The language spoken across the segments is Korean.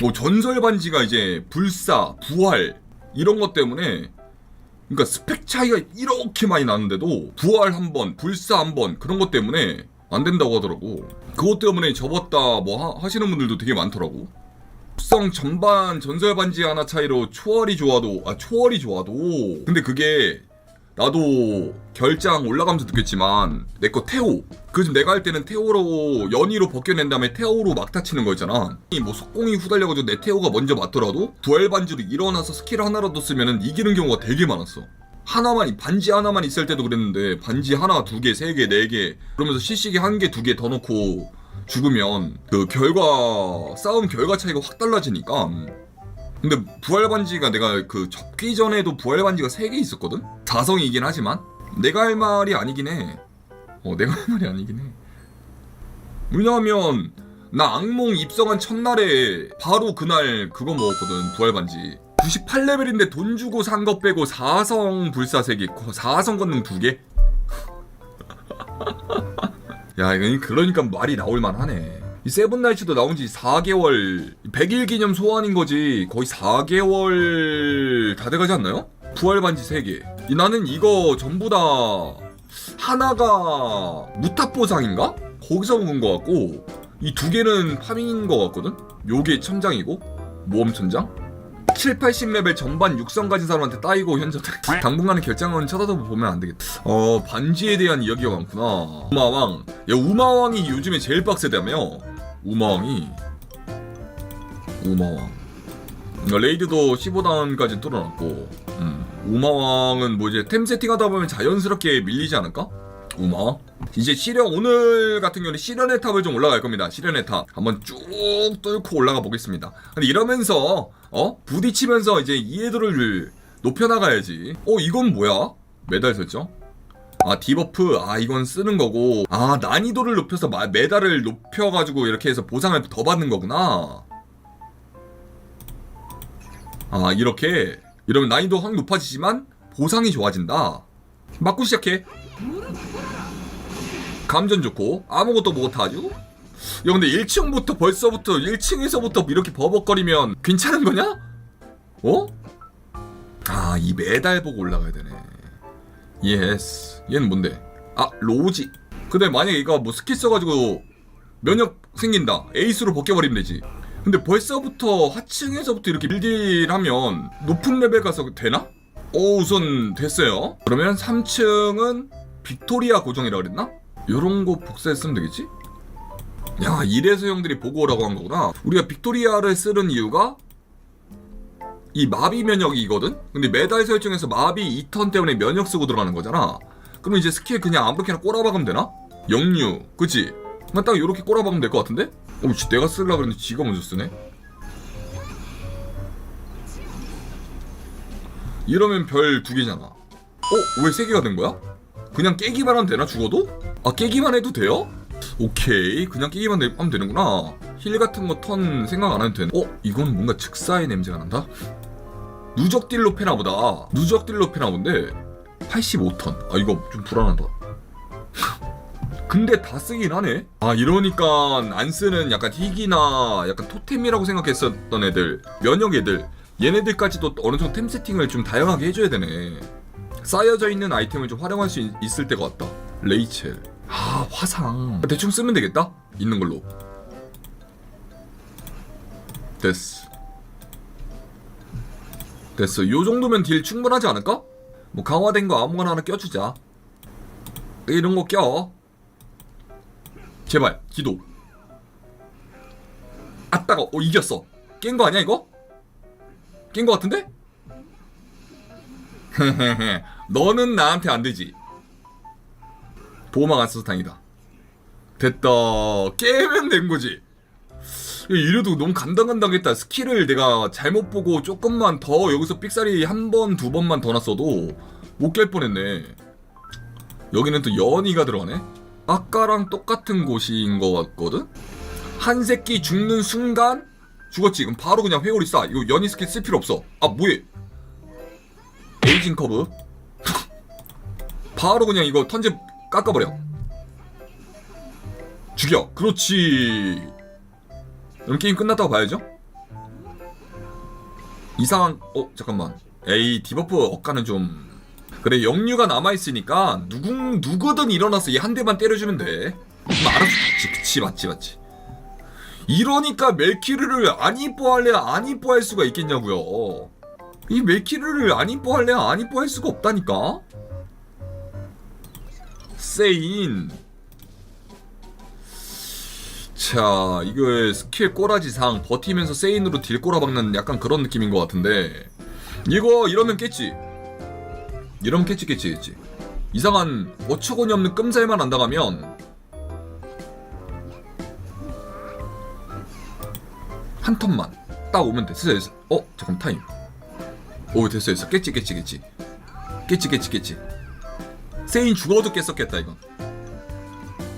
뭐 전설 반지가 이제 불사, 부활 이런 것 때문에 그러니까 스펙 차이가 이렇게 많이 나는데도 부활 한 번, 불사 한 번 그런 것 때문에 안 된다고 하더라고. 그것 때문에 접었다 뭐 하, 시는 분들도 되게 많더라고. 특성 전반 전설 반지 하나 차이로 초월이 좋아도 아 초월이 좋아도 근데 그게 나도 결장 올라가면서 느꼈지만 내 거 태호. 그 지금 내가 할 때는 태호로 연이로 벗겨낸 다음에 태호로 막타 치는 거였잖아. 이뭐 속공이 후달려가지고 내 태호가 먼저 맞더라도 부활 반지로 일어나서 스킬 하나라도 쓰면은 이기는 경우가 되게 많았어. 하나만 반지 하나만 있을 때도 그랬는데 반지 하나 두 개 세 개 네 개. 그러면서 시식이 한개 두 개 더 넣고 죽으면 그 결과 싸움 결과 차이가 확 달라지니까 근데 부활 반지가 내가 그 접기 전에도 부활 반지가 3개 있었거든? 4성이긴 하지만 내가 할 말이 아니긴 해. 어, 내가 할 말이 아니긴 해. 왜냐하면 나 악몽 입성한 첫날에 바로 그날 그거 먹었거든. 부활 반지. 98레벨인데 돈 주고 산 거 빼고 4성 불사 3개, 4성 건능 2개? 야, 이건 그러니까 말이 나올 만하네. 이 세븐나이츠도 나온 지 4개월, 100일 기념 소환인 거지. 거의 4개월 다 돼가지 않나요? 부활 반지 3개. 이 나는 이거 전부 다 하나가 무탑 보상인가? 거기서 먹은 거 같고, 이 두 개는 파밍인 거 같거든? 요게 천장이고, 모험 천장? 7, 80레벨 전반 육성 가진 사람한테 따이고 현저들 당분간의 결정은 쳐다도 보면 안 되겠다. 어 반지에 대한 이야기가 많구나. 우마왕, 야 우마왕이 요즘에 제일 빡세다며? 우마왕이 우마왕. 어, 레이드도 15단까지 뚫어놨고, 음, 우마왕은 뭐 이제 템 세팅하다 보면 자연스럽게 밀리지 않을까? 우마. 이제 시련 오늘 같은 경우는 시련의 탑을 좀 올라갈 겁니다. 시련의 탑 한번 쭉 뚫고 올라가 보겠습니다. 근데 이러면서 어 부딪히면서 이제 이해도를 높여 나가야지. 어 이건 뭐야? 메달 설정? 아 디버프 아 이건 쓰는 거고 아 난이도를 높여서 마- 메달을 높여가지고 이렇게 해서 보상을 더 받는 거구나. 아 이렇게 이러면 난이도 확 높아지지만 보상이 좋아진다. 맞고 시작해. 감전 좋고 아무것도 못하죠? 야 근데 1층부터 벌써부터 1층에서부터 이렇게 버벅거리면 괜찮은 거냐? 어? 아 이 메달 보고 올라가야 되네 예스 얘는 뭔데? 아 로지 근데 만약에 이거 뭐 스킬 써가지고 면역 생긴다 에이스로 벗겨버리면 되지 근데 벌써부터 하층에서부터 이렇게 빌딜 하면 높은 레벨 가서 되나? 오 우선 됐어요 그러면 3층은 빅토리아 고정이라 그랬나? 요런 거 복사했으면 되겠지? 야 이래서 형들이 보고 오라고 한 거구나 우리가 빅토리아를 쓰는 이유가 이 마비 면역이거든? 근데 메달 설정에서 마비 2턴 때문에 면역 쓰고 들어가는 거잖아 그럼 이제 스킬 그냥 아무렇게나 꼬라박으면 되나? 영유 그치? 그냥 딱 요렇게 꼬라박으면 될 것 같은데? 어 씨 내가 쓰려고 그랬는데 지가 먼저 쓰네 이러면 별 두 개잖아 어? 왜 세 개가 된 거야? 그냥 깨기만 하면 되나 죽어도? 아 깨기만 해도 돼요? 오케이 그냥 깨기만 되- 하면 되는구나 힐 같은 거 턴 생각 안 해도 되네 어? 이건 뭔가 즉사의 냄새가 난다? 누적 딜로 패나 보다 누적 딜로 패나 본데 85턴 아 이거 좀 불안하다 근데 다 쓰긴 하네 아 이러니까 안 쓰는 약간 희귀나 약간 토템이라고 생각했었던 애들 면역 애들 얘네들까지도 어느 정도 템 세팅을 좀 다양하게 해줘야 되네 쌓여져 있는 아이템을 좀 활용할 수 있, 있을 때가 왔다. 레이첼. 아 화상. 대충 쓰면 되겠다. 있는 걸로. 됐어. 됐어. 요 정도면 딜 충분하지 않을까? 뭐 강화된 거 아무거나 하나 껴주자. 이런 거 껴. 제발 기도. 아따가 어 이겼어. 깬 거 아니야 이거? 깬 거 같은데? 너는 나한테 안 되지. 보호막 안 써서 다행이다. 됐다. 깨면 된 거지. 이래도 너무 간당간당했다. 스킬을 내가 잘못 보고 조금만 더 여기서 삑사리 한 번, 두 번만 더 놨어도 못 깰 뻔했네. 여기는 또 연이가 들어가네. 아까랑 똑같은 곳인 것 같거든? 한 새끼 죽는 순간 죽었지. 그럼 바로 그냥 회오리 쏴. 이거 연이 스킬 쓸 필요 없어. 아, 뭐해? 에이징 커브 바로 그냥 이거 턴제 깎아버려 죽여 그렇지 그럼 게임 끝났다고 봐야죠? 이상한 어 잠깐만. 에이 디버프 억가는 좀. 그래 영유가 남아있으니까 누구 누구든 일어나서 이한 대만 때려주면 돼. 그럼 알아서 죽지 그치 맞지 맞지. 이러니까 멜키르를 안 이뻐할래야 안 이뻐할 수가 있겠냐고요. 이 멜키르를 안 이뻐할래야 안 이뻐할 수가 없다니까? 세인 자 이거 스킬 꼬라지상 버티면서 세인으로 딜 꼬라박는 약간 그런 느낌인 것 같은데. 이거 이러면 깼지. 이러면 깼지 깼지 깼지. 이상한 어처구니 없는 끔살만 안 당하면. 한 턴만 딱 오면 됐어. 됐어. 어 잠깐 타임. 오 됐어 됐어. 깼지 깼지 깼지. 깼지 깼지 깼지. 세인 죽어도 깼었겠다 이건.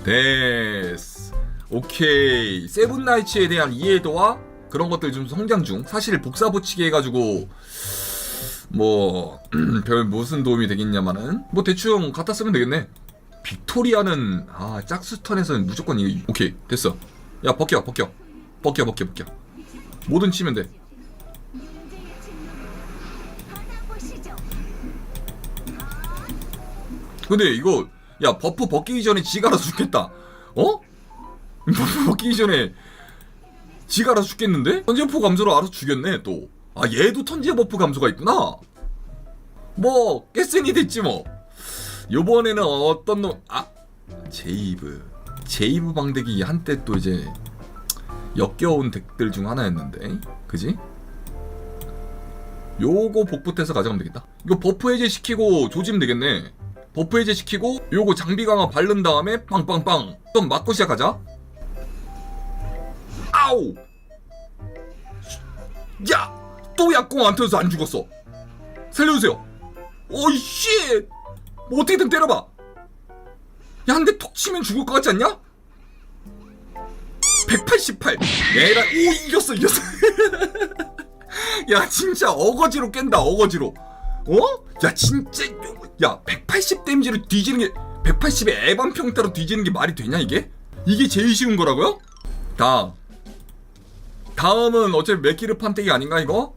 됐어 오케이. 세븐나이츠에 대한 이해도와 그런 것들 좀 성장 중. 사실 복사 붙이기 해가지고 뭐 별 무슨 도움이 되겠냐마는 뭐 대충 갖다 쓰면 되겠네. 빅토리아는 아 짝수턴에서는 무조건 이거 오케이. 됐어. 야 벗겨 벗겨. 벗겨 벗겨 벗겨. 뭐든 치면 돼. 근데 이거 야 버프 벗기기 전에 지가 알아서 죽겠다. 어? 버프 벗기기 전에 지가 알아서 죽겠는데? 턴지어프 감소로 알아서 죽였네 또. 아 얘도 턴지어 버프 감소가 있구나. 뭐 깨스니 됐지 뭐. 요번에는 어떤 놈 아 제이브. 제이브 방대기 한때 또 이제 역겨운 덱들 중 하나였는데 그지? 요거 복붙해서 가져가면 되겠다. 이거 버프 해제 시키고 조지면 되겠네. 버프 해제 시키고 요거 장비 강화 바른 다음에 빵빵빵. 또 맞고 시작하자 아우 야! 또 약공 안 터져서 안 죽었어 살려주세요 오이씨 뭐 어떻게든 때려봐 야 한 대 톡 치면 죽을 것 같지 않냐? 188 얘라 오 이겼어 이겼어 야 진짜 어거지로 깬다 어거지로 어? 야 진짜 야 180 데미지로 뒤지는 게 180에 에반 평타로 뒤지는 게 말이 되냐 이게? 이게 제일 쉬운 거라고요? 다음 다음은 어차피 멜키르 판때기 아닌가 이거?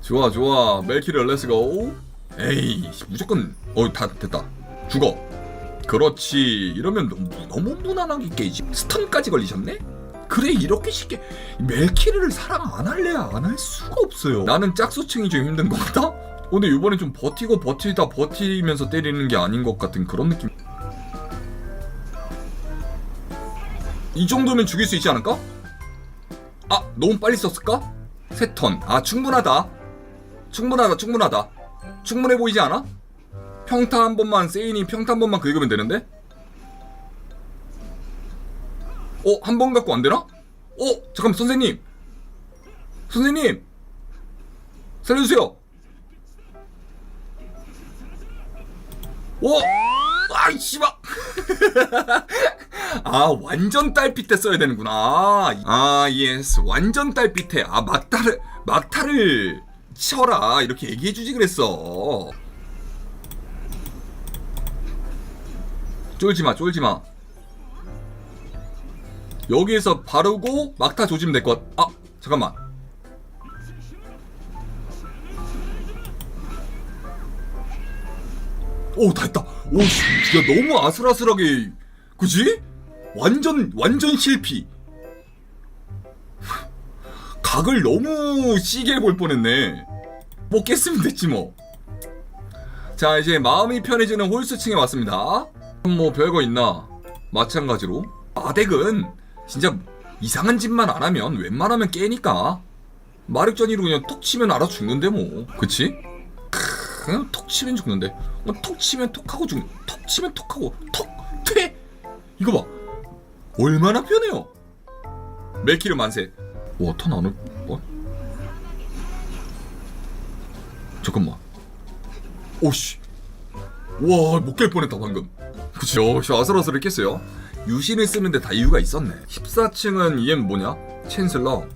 좋아 좋아. 멜키르 렛츠고 에이 무조건 어 다 됐다. 죽어. 그렇지. 이러면 너무, 너무 무난하게 깨지. 스턴까지 걸리셨네? 그래 이렇게 쉽게. 멜키르를 사랑 안 할래야 안 할 수가 없어요. 나는 짝수층이 좀 힘든 것? 어, 근데 이번엔 좀 버티고 버티다 버티면서 때리는 게 아닌 것 같은 그런 느낌. 이 정도면 죽일 수 있지 않을까? 아 너무 빨리 썼을까? 세턴아 충분하다 충분하다 충분하다 충분해 보이지 않아? 평타 한 번만 세인이 평타 한 번만 긁으면 되는데? 어? 한 번 갖고 안 되나? 어? 잠깐만 선생님 선생님 살려주세요 어? 아 이 씨발. 아 완전 때 써야 되는구나. 아 예스 완전 딸피 때아 막타를 막타를 쳐라. 이렇게 얘기해주지 그랬어. 쫄지마 쫄지마. 여기에서 바르고 막타 조지면 될 것. 아 잠깐만. 오 다 했다. 오 씨, 야 너무 아슬아슬하게, 그지? 완전 완전 실패. 각을 너무 시게 볼 뻔했네. 뭐 깼으면 됐지 뭐. 자 이제 마음이 편해지는 홀수층에 왔습니다. 뭐 별거 있나? 마찬가지로 아덱은 진짜 이상한 짓만 안 하면 웬만하면 깨니까 마력전이로 그냥 톡 치면 알아 죽는데 뭐 그치? 크, 그냥 톡 치면 죽는데? 뭐톡 치면 톡 하고 죽는 톡 치면 톡 하고 톡퇴 이거 봐. 얼마나 편해요. 멜키르 만세. 와턴 안올 어? 잠깐만. 오씨. 와못 깰 뻔했다 방금. 그쵸? 아슬아슬했겠어요? 유신을 쓰는데 다 이유가 있었네. 14층은 얘는 뭐냐? 챈슬러